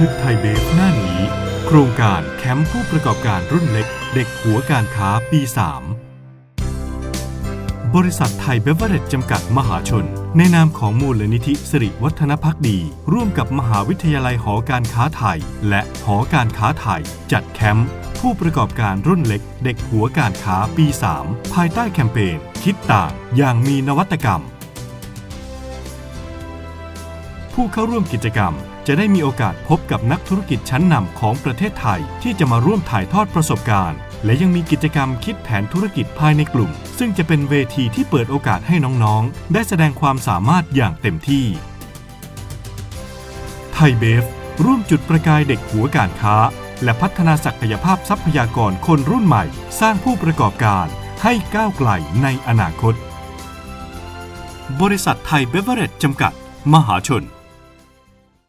ทึกไทยเบฟหน้านี้ โครงการแคมป์ผู้ประกอบการรุ่นเล็ก เด็กหัวการค้าปี 3 บริษัทไทยเบเวอร์เรจจำกัดมหาชน ในนามของมูลนิธิสิริวัฒนพักดี ร่วมกับมหาวิทยาลัยหอการค้าไทย และหอการค้าไทย จัดแคมป์ผู้ประกอบการรุ่นเล็ก เด็กหัวการค้าปี 3 ภายใต้แคมเปญคิดต่างอย่างมีนวัตกรรม ผู้เข้าร่วมกิจกรรม จะได้มีโอกาสพบกับนักธุรกิจชั้นนำของประเทศไทย ที่จะมาร่วมถ่ายทอดประสบการณ์ และยังมีกิจกรรมคิดแผนธุรกิจภายในกลุ่ม ซึ่งจะเป็นเวทีที่เปิดโอกาสให้น้องๆ ได้แสดงความสามารถอย่างเต็มที่ไทยเบฟร่วมจุดประกายเด็กหัวการค้า และพัฒนาศักยภาพทรัพยากรคนรุ่นใหม่ สร้างผู้ประกอบการให้ก้าวไกลในอนาคต บริษัทไทยเบเวอเรจจำกัด มหาชน